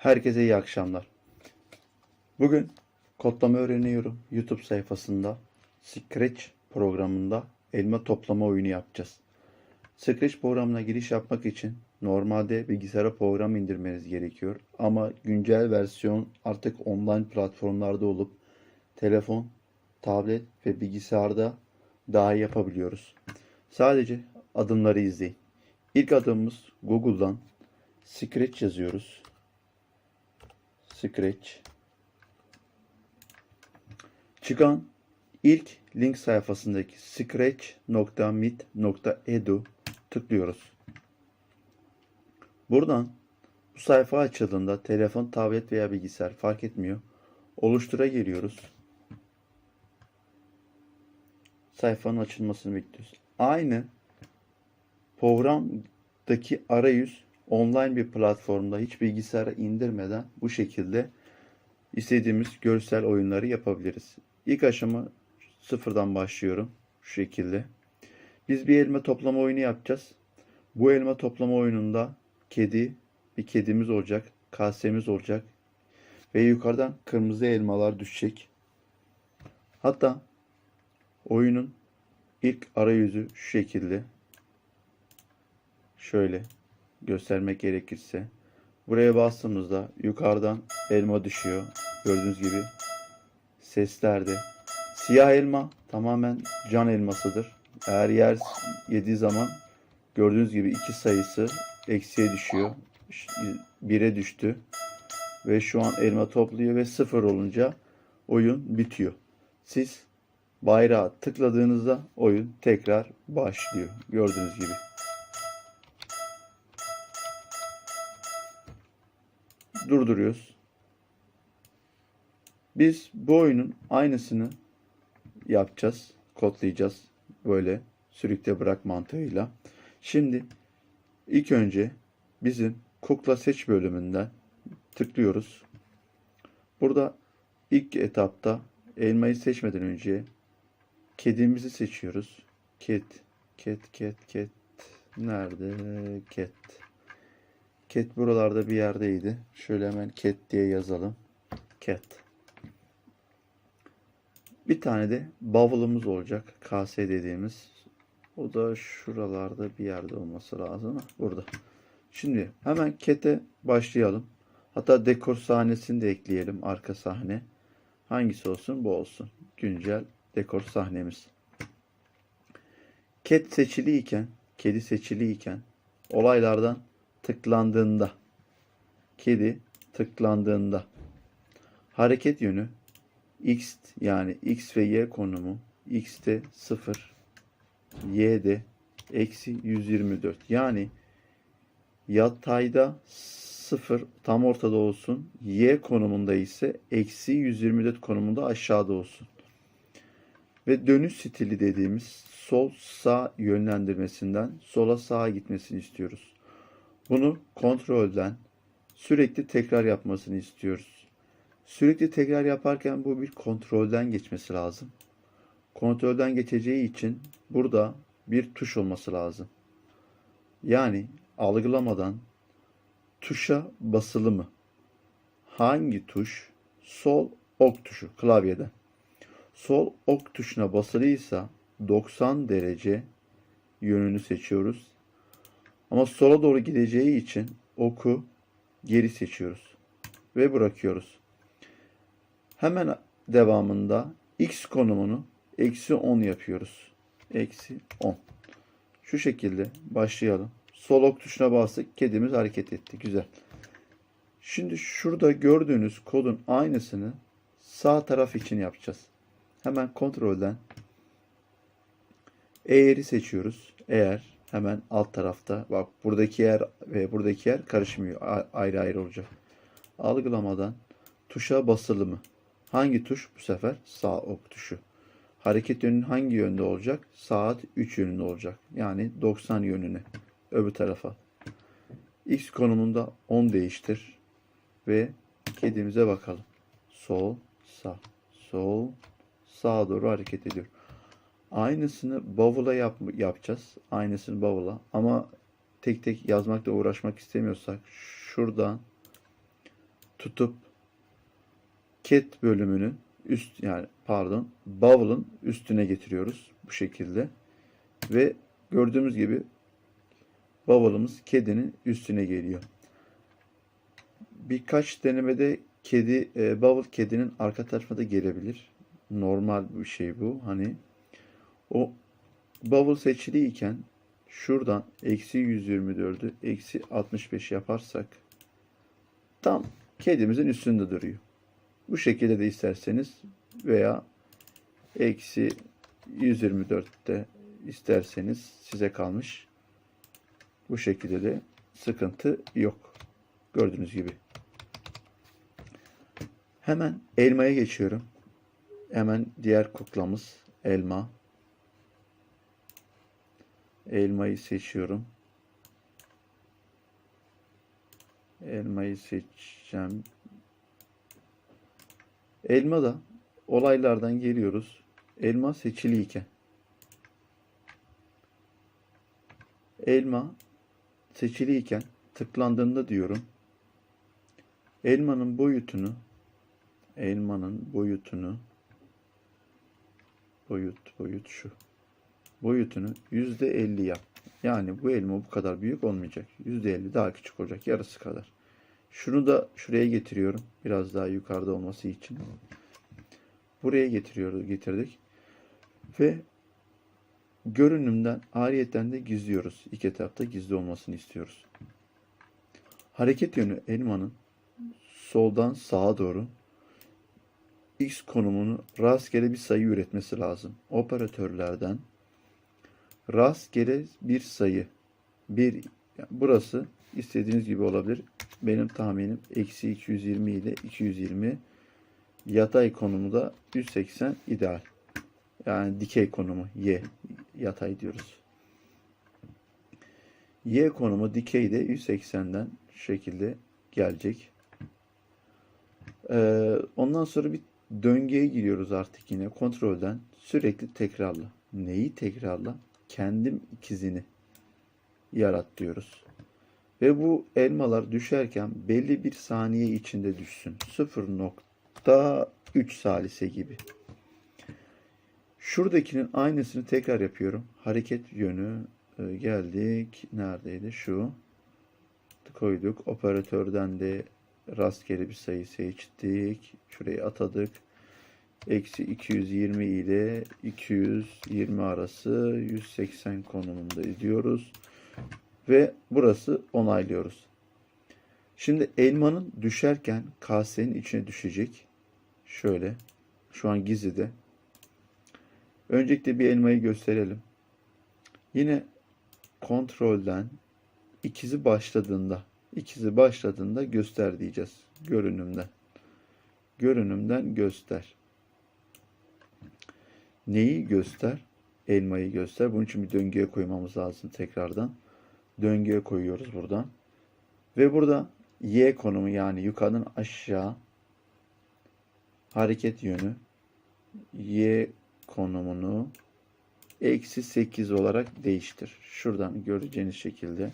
Herkese iyi akşamlar. Bugün kodlama öğreniyorum YouTube sayfasında Scratch programında elma toplama oyunu yapacağız. Scratch programına giriş yapmak için normalde bilgisayara program indirmeniz gerekiyor. Ama güncel versiyon artık online platformlarda olup telefon, tablet ve bilgisayarda dahi yapabiliyoruz. Sadece adımları izleyin. İlk adımımız Google'dan Scratch yazıyoruz. Scratch. Çıkan ilk link sayfasındaki scratch.mit.edu tıklıyoruz. Buradan bu sayfa açıldığında telefon, tablet veya bilgisayar fark etmiyor. Oluştura geliyoruz. Sayfanın açılmasını bekliyoruz. Aynı programdaki arayüz online bir platformda hiç bilgisayara indirmeden bu şekilde istediğimiz görsel oyunları yapabiliriz. İlk aşama sıfırdan başlıyorum. Şu şekilde. Biz bir elma toplama oyunu yapacağız. Bu elma toplama oyununda kedi, bir kedimiz olacak, kasemiz olacak ve yukarıdan kırmızı elmalar düşecek. Hatta oyunun ilk arayüzü şu şekilde. Şöyle göstermek gerekirse. Buraya bastığımızda yukarıdan elma düşüyor. Gördüğünüz gibi seslerde. Siyah elma tamamen can elmasıdır. Eğer yer yediği zaman gördüğünüz gibi iki sayısı eksiye düşüyor. Bire düştü. Ve şu an elma topluyor ve sıfır olunca oyun bitiyor. Siz bayrağı tıkladığınızda oyun tekrar başlıyor. Gördüğünüz gibi. Durduruyoruz. Biz bu oyunun aynısını yapacağız. Kodlayacağız. Böyle sürükle bırak mantığıyla. Şimdi ilk önce bizim kukla seç bölümünden tıklıyoruz. Burada ilk etapta elmayı seçmeden önce kedimizi seçiyoruz. Ket, ket, ket, ket. Nerede? Ket. Cat buralarda bir yerdeydi. Şöyle hemen cat diye yazalım. Cat. Bir tane de bavulumuz olacak. KS dediğimiz. O da şuralarda bir yerde olması lazım. Burada. Şimdi hemen cat'e başlayalım. Hatta dekor sahnesini de ekleyelim. Arka sahne. Hangisi olsun? Bu olsun. Güncel dekor sahnemiz. Cat seçiliyken, kedi seçiliyken olaylardan tıklandığında. Kedi tıklandığında. Hareket yönü x yani x ve y konumu x'te 0 y'de eksi 124 yani yatayda 0 tam ortada olsun. Y konumunda ise eksi 124 konumunda aşağıda olsun. Ve dönüş stili dediğimiz sol sağ yönlendirmesinden sola sağa gitmesini istiyoruz. Bunu kontrolden sürekli tekrar yapmasını istiyoruz. Sürekli tekrar yaparken bu bir kontrolden geçmesi lazım. Kontrolden geçeceği için burada bir tuş olması lazım. Yani algılamadan tuşa basılı mı? Hangi tuş? Sol ok tuşu klavyeden. Sol ok tuşuna basılıysa 90 derece yönünü seçiyoruz. Ama sola doğru gideceği için oku geri seçiyoruz. Ve bırakıyoruz. Hemen devamında x konumunu eksi 10 yapıyoruz. Eksi 10. Şu şekilde başlayalım. Sol ok tuşuna bastık. Kedimiz hareket etti. Güzel. Şimdi şurada gördüğünüz kodun aynısını sağ taraf için yapacağız. Hemen kontrolden eğeri seçiyoruz. Eğer hemen alt tarafta bak buradaki yer ve buradaki yer karışmıyor. Ayrı ayrı olacak. Algılamadan tuşa basılı mı? Hangi tuş? Bu sefer sağ ok tuşu. Hareket yönün hangi yönde olacak? Saat 3 yönünde olacak. Yani 90 yönüne. Öbür tarafa. X konumunda 10 değiştir. Ve kedimize bakalım. Sol, sağ. Sol, sağa doğru hareket ediyor. Aynısını bavula yap, yapacağız. Aynısını bavula. Ama tek tek yazmakla uğraşmak istemiyorsak şuradan tutup cat bölümünü üst yani pardon bavulun üstüne getiriyoruz bu şekilde ve gördüğümüz gibi bavulumuz kedinin üstüne geliyor. Birkaç denemede kedi e, bavul kedinin arka tarafına da gelebilir. Normal bir şey bu. Hani o bavul seçiliyken şuradan eksi 124'ü eksi 65 yaparsak tam kedimizin üstünde duruyor. Bu şekilde de isterseniz veya eksi 124'te isterseniz size kalmış. Bu şekilde de sıkıntı yok. Gördüğünüz gibi. Hemen elmaya geçiyorum. Hemen diğer kuklamız elma. Elmayı seçiyorum. Elmayı seçeceğim. Elma da olaylardan geliyoruz. Elma seçiliyken. Elma seçiliyken tıklandığında diyorum. Elmanın boyutunu elmanın boyutunu boyut boyut şu. Boyutunu yüzde elli yap. Yani bu elma bu kadar büyük olmayacak. Yüzde elli daha küçük olacak. Yarısı kadar. Şunu da şuraya getiriyorum. Biraz daha yukarıda olması için. Buraya getiriyoruz, getirdik. Ve görünümden ayrıyeten de gizliyoruz. İlk etapta gizli olmasını istiyoruz. Hareket yönü elmanın soldan sağa doğru x konumunu rastgele bir sayı üretmesi lazım. Operatörlerden rastgele bir sayı. Bir, yani burası istediğiniz gibi olabilir. Benim tahminim eksi 220 ile 220 yatay konumu da 180 ideal. Yani dikey konumu y yatay diyoruz. Y konumu dikeyde 180'den şu şekilde gelecek. Ee, ondan sonra bir döngüye giriyoruz artık yine kontrolden sürekli tekrarla. Neyi tekrarla? Kendim ikizini yarat diyoruz. Ve bu elmalar düşerken belli bir saniye içinde düşsün. 0.3 salise gibi. Şuradakinin aynısını tekrar yapıyorum. Hareket yönü e, geldik. Neredeydi? Şu. Koyduk. Operatörden de rastgele bir sayı seçtik. Şurayı atadık. Eksi 220 ile 220 arası 180 konumunda ediyoruz. Ve burası onaylıyoruz. Şimdi elmanın düşerken kasenin içine düşecek. Şöyle. Şu an gizlide. Öncelikle bir elmayı gösterelim. Yine kontrolden ikizi başladığında ikizi başladığında göster diyeceğiz. Görünümden. Görünümden göster. Neyi göster? Elmayı göster. Bunun için bir döngüye koymamız lazım tekrardan. Döngüye koyuyoruz buradan. Ve burada y konumu yani yukarıdan aşağı hareket yönü y konumunu eksi 8 olarak değiştir. Şuradan göreceğiniz şekilde.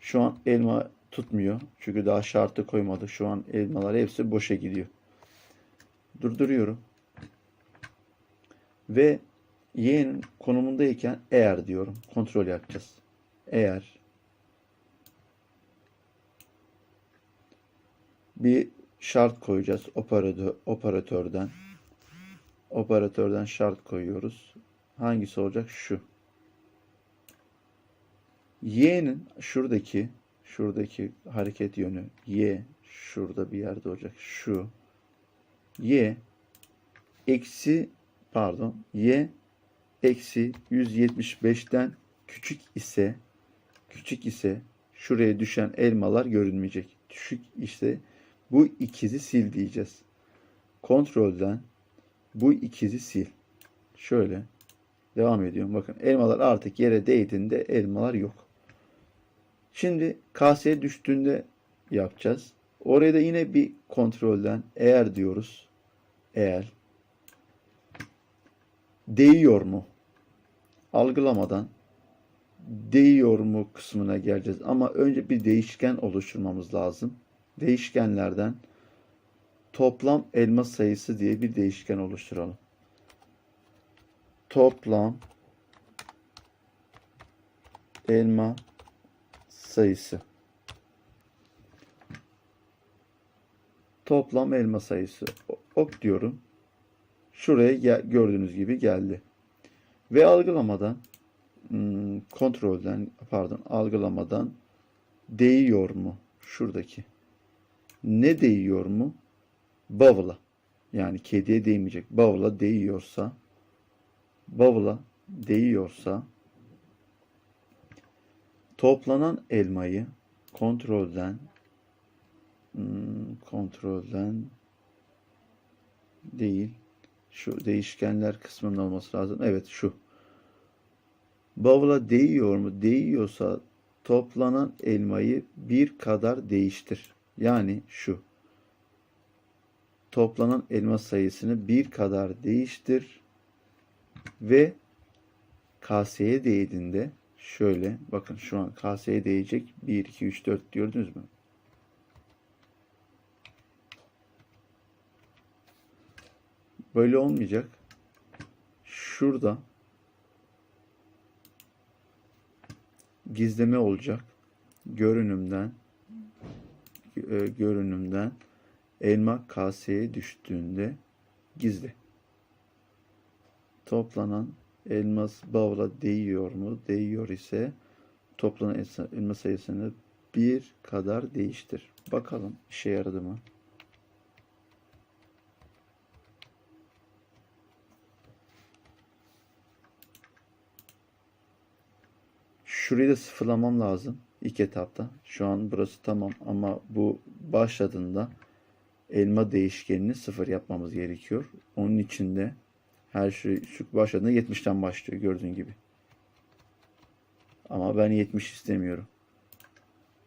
Şu an elma tutmuyor. Çünkü daha şartı koymadık. Şu an elmalar hepsi boşa gidiyor. Durduruyorum. Ve y'nin konumundayken eğer diyorum. Kontrol yapacağız. Eğer bir şart koyacağız operatör, operatörden. Operatörden şart koyuyoruz. Hangisi olacak? Şu. Y'nin şuradaki şuradaki hareket yönü Y şurada bir yerde olacak. Şu. Y eksi pardon Y eksi 175'ten küçük ise küçük ise şuraya düşen elmalar görünmeyecek. Düşük ise bu ikizi sil diyeceğiz. Kontrolden bu ikizi sil. Şöyle devam ediyorum. Bakın elmalar artık yere değdiğinde elmalar yok. Şimdi kaseye düştüğünde yapacağız. Oraya da yine bir kontrolden eğer diyoruz. Eğer değiyor mu? Algılamadan değiyor mu kısmına geleceğiz. Ama önce bir değişken oluşturmamız lazım. Değişkenlerden toplam elma sayısı diye bir değişken oluşturalım. Toplam elma sayısı. Toplam elma sayısı. Ok diyorum. Şuraya gördüğünüz gibi geldi. Ve algılamadan hmm, kontrolden pardon algılamadan değiyor mu? Şuradaki. Ne değiyor mu? Bavula. Yani kediye değmeyecek. Bavula değiyorsa bavula değiyorsa toplanan elmayı kontrolden hmm, kontrolden değil şu değişkenler kısmında olması lazım. Evet şu. Bavula değiyor mu? Değiyorsa toplanan elmayı bir kadar değiştir. Yani şu. Toplanan elma sayısını bir kadar değiştir ve kaseye değdiğinde şöyle bakın şu an kaseye değecek 1 2 3 4 gördünüz mü? Böyle olmayacak. Şurada gizleme olacak. Görünümden e, görünümden elma kaseye düştüğünde gizli. Toplanan elmas bavula değiyor mu? Değiyor ise toplanan elma sayısını bir kadar değiştir. Bakalım işe yaradı mı? Şurayı da sıfırlamam lazım ilk etapta. Şu an burası tamam ama bu başladığında elma değişkenini sıfır yapmamız gerekiyor. Onun için de her şey şu başladığında 70'ten başlıyor gördüğün gibi. Ama ben 70 istemiyorum.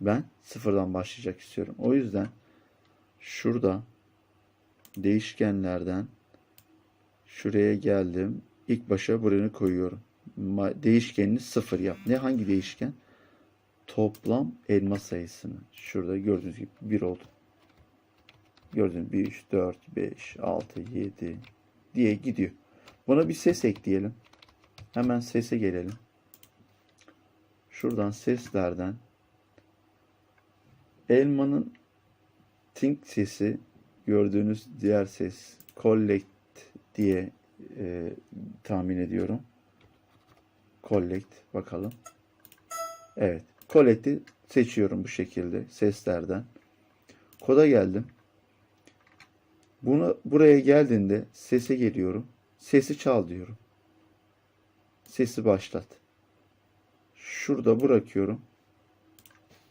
Ben sıfırdan başlayacak istiyorum. O yüzden şurada değişkenlerden şuraya geldim. İlk başa buraya koyuyorum. Değişkenini sıfır yap. Ne hangi değişken? Toplam elma sayısını. Şurada gördüğünüz gibi 1 oldu. Gördüğünüz 1, 3, 4, 5, 6, 7 diye gidiyor. Buna bir ses ekleyelim. Hemen sese gelelim. Şuradan seslerden elmanın think sesi gördüğünüz diğer ses collect diye e, tahmin ediyorum. Collect bakalım. Evet. Collect'i seçiyorum bu şekilde seslerden. Koda geldim. Bunu buraya geldiğinde sese geliyorum. Sesi çal diyorum. Sesi başlat. Şurada bırakıyorum.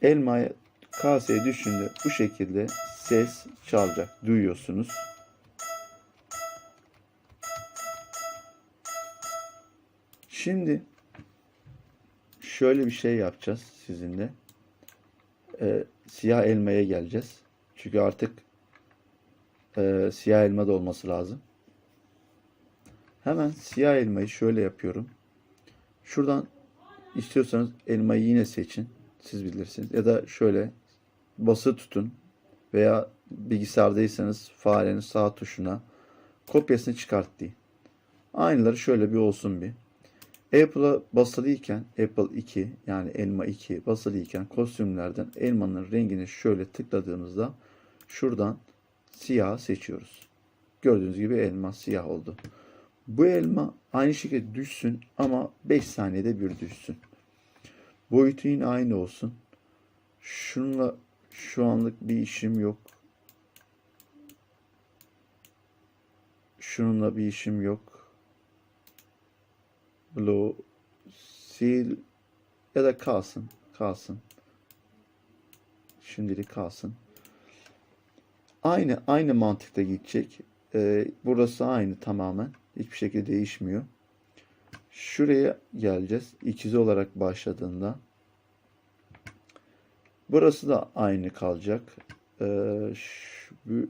Elmaya kaseye düşünce bu şekilde ses çalacak. Duyuyorsunuz. Şimdi şöyle bir şey yapacağız sizinle. Ee, siyah elmaya geleceğiz. Çünkü artık e, siyah elma da olması lazım. Hemen siyah elmayı şöyle yapıyorum. Şuradan istiyorsanız elmayı yine seçin. Siz bilirsiniz. Ya da şöyle basılı tutun veya bilgisayardaysanız farenin sağ tuşuna kopyasını çıkart deyin. Aynıları şöyle bir olsun bir. Apple'a basılıyken Apple 2 yani elma 2 basılıyken kostümlerden elmanın rengini şöyle tıkladığımızda şuradan siyah seçiyoruz. Gördüğünüz gibi elma siyah oldu. Bu elma aynı şekilde düşsün ama 5 saniyede bir düşsün. Boyutu yine aynı olsun. Şununla şu anlık bir işim yok. Şununla bir işim yok. Blue sil ya da kalsın. Kalsın. Şimdilik kalsın. Aynı aynı mantıkta gidecek. Ee, burası aynı tamamen. Hiçbir şekilde değişmiyor. Şuraya geleceğiz. İkizi olarak başladığında. Burası da aynı kalacak. Ee, şu- bu-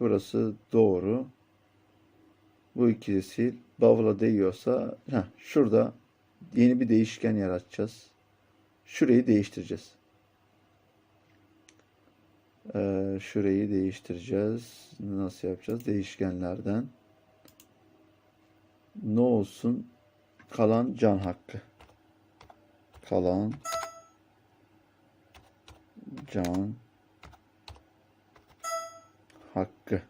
burası doğru. Bu ikisi sil. Bavula değiyorsa heh, şurada yeni bir değişken yaratacağız. Şurayı değiştireceğiz. Ee, şurayı değiştireceğiz. Nasıl yapacağız? Değişkenlerden. Ne olsun? Kalan can hakkı. Kalan can hakkı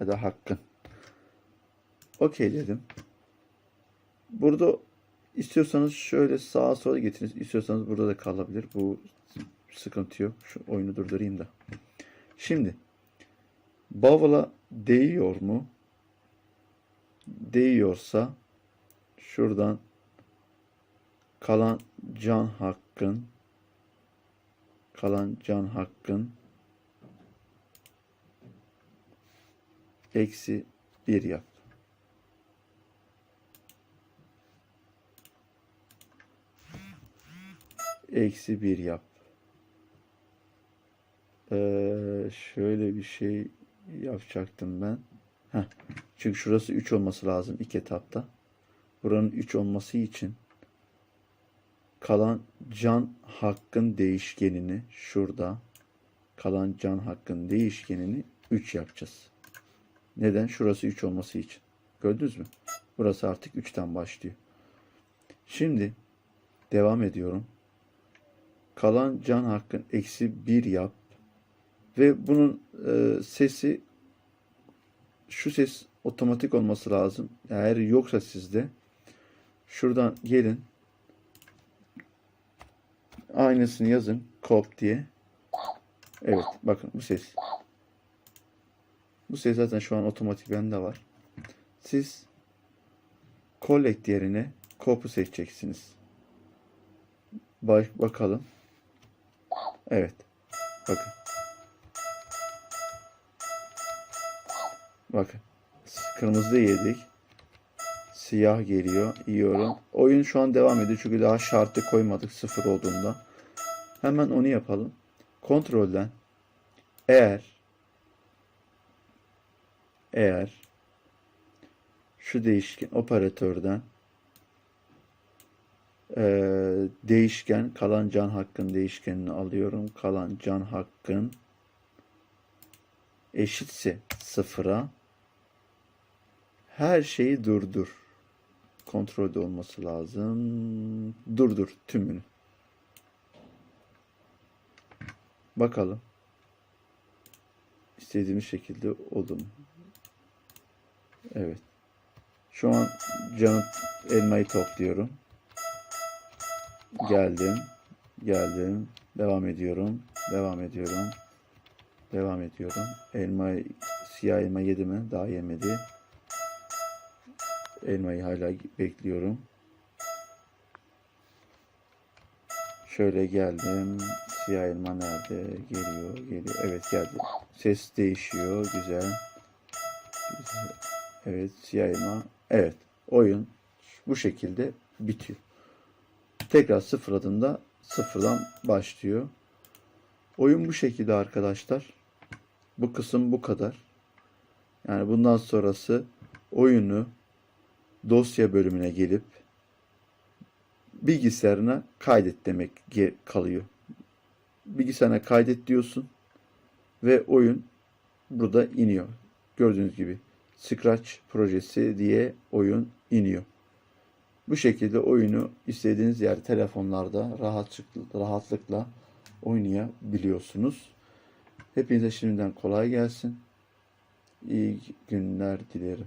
ya da hakkın. Okey dedim. Burada istiyorsanız şöyle sağa sola getirin. İstiyorsanız burada da kalabilir. Bu sıkıntı yok. Şu oyunu durdurayım da. Şimdi bavula değiyor mu? Değiyorsa şuradan kalan can hakkın kalan can hakkın eksi bir yap. Eksi bir yap. Ee, şöyle bir şey yapacaktım ben. Heh. Çünkü şurası 3 olması lazım ilk etapta. Buranın 3 olması için kalan can hakkın değişkenini şurada kalan can hakkın değişkenini 3 yapacağız. Neden? Şurası 3 olması için. Gördünüz mü? Burası artık 3'ten başlıyor. Şimdi devam ediyorum. Kalan can hakkın eksi 1 yap. Ve bunun e, sesi şu ses otomatik olması lazım. Eğer yoksa sizde şuradan gelin aynısını yazın kop diye. Evet bakın bu ses. Bu ses zaten şu an otomatik bende var. Siz collect yerine kop'u seçeceksiniz. Bak, bakalım. Evet. Bakın. Bakın. Kırmızı yedik. Siyah geliyor. Yiyorum. Oyun şu an devam ediyor. Çünkü daha şartı koymadık sıfır olduğunda. Hemen onu yapalım. Kontrolden eğer eğer şu değişken operatörden eee, değişken kalan can hakkın değişkenini alıyorum. Kalan can hakkın eşitse sıfıra her şeyi durdur. Kontrolde olması lazım. Durdur tümünü. Bakalım. İstediğimiz şekilde oldu mu? Evet. Şu an canı elmayı topluyorum. Geldim. Geldim. Devam ediyorum. Devam ediyorum. Devam ediyorum. Elma, siyah elma yedi mi? Daha yemedi. Elmayı hala bekliyorum. Şöyle geldim. Siyah elma nerede? Geliyor, geliyor. Evet geldi. Ses değişiyor. Güzel. Güzel. Evet, siyah elma. Evet, oyun bu şekilde bitiyor. Tekrar sıfırladığında sıfırdan başlıyor. Oyun bu şekilde arkadaşlar. Bu kısım bu kadar. Yani bundan sonrası oyunu dosya bölümüne gelip bilgisayarına kaydet demek kalıyor. Bilgisayarına kaydet diyorsun ve oyun burada iniyor. Gördüğünüz gibi Scratch projesi diye oyun iniyor. Bu şekilde oyunu istediğiniz yer telefonlarda rahatlıkla, oynayabiliyorsunuz. Hepinize şimdiden kolay gelsin. İyi günler dilerim.